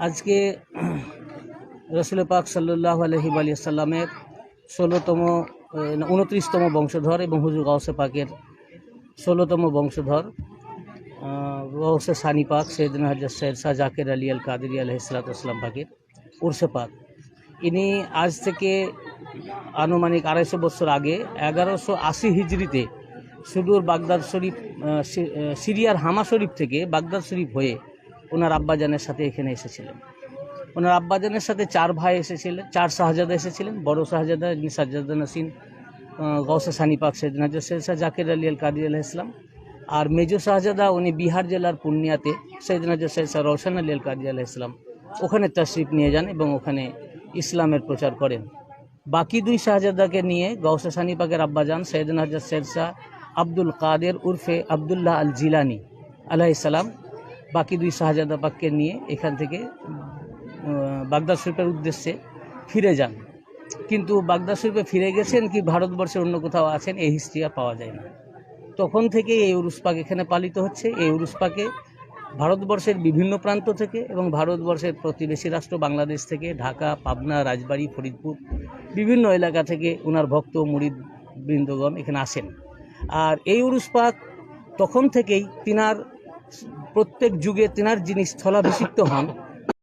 আজকে রসুল পাক সাল্লাহ আলহি আলী সাল্লামের ষোলোতম উনত্রিশতম বংশধর এবং হুজুর গাউসে পাকের ষোলোতম বংশধর গাউসে সানি পাক সৈয়দিন হাজার সৈয়দ শাহ জাকের আলী আল কাদির আলহিসাল্লাম পাকের উর্সে পাক। ইনি আজ থেকে আনুমানিক আড়াইশো বছর আগে এগারোশো আশি হিজড়িতে সুদূর বাগদাদ শরীফ সিরিয়ার হামা শরীফ থেকে বাগদাদ শরীফ হয়ে ওনার আব্বাজানের সাথে এখানে এসেছিলেন। ওনার আব্বাজানের সাথে চার ভাই এসেছিলেন, চার শাহজাদা এসেছিলেন, বড় শাহজাদা সাজ্জাদা নাসিন গৌসে সানি পাক সৈয়দিন হাজার সৈয়দ, শাহ জাকির আলী আল কাদির আলহ ইসলাম, আর মেজো শাহজাদা উনি বিহার জেলার পূর্ণিয়াতে সৈয়দিন হাজার সৈয়দ, শাহ রওশন আলী আল কাদির আলহ ইসলাম, ওখানে তশরিফ নিয়ে যান এবং ওখানে ইসলামের প্রচার করেন। বাকি দুই শাহজাদাকে নিয়ে গৌসে সানি পাকের আব্বাজান সৈয়দিন হাজার সৈয়দ, শাহ আব্দুল কাদের উর্ফে আবদুল্লাহ আল জিলানি আলাইসালাম বাকি দুই শাহজাদা পাককে নিয়ে এখান থেকে বাগদা শরীফের উদ্দেশ্যে ফিরে যান। কিন্তু বাগদাদ শরীফে ফিরে গেছেন কি ভারতবর্ষের অন্য কোথাও আছেন, এই হিস্ট্রি আর পাওয়া যায় না। তখন থেকে এই উরুস পাক এখানে পালিত হচ্ছে। এই উরুস পাকে ভারতবর্ষের বিভিন্ন প্রান্ত থেকে এবং ভারতবর্ষের প্রতিবেশী রাষ্ট্র বাংলাদেশ থেকে ঢাকা, পাবনা, রাজবাড়ি, ফরিদপুর, বিভিন্ন এলাকা থেকে ওনার ভক্ত মুরিদ বৃন্দগণ এখানে আসেন। আর এই উরুস পাক তখন থেকেই তিনার প্রত্যেক যুগে তেনার যিনি স্থলাভিষিক্ত হন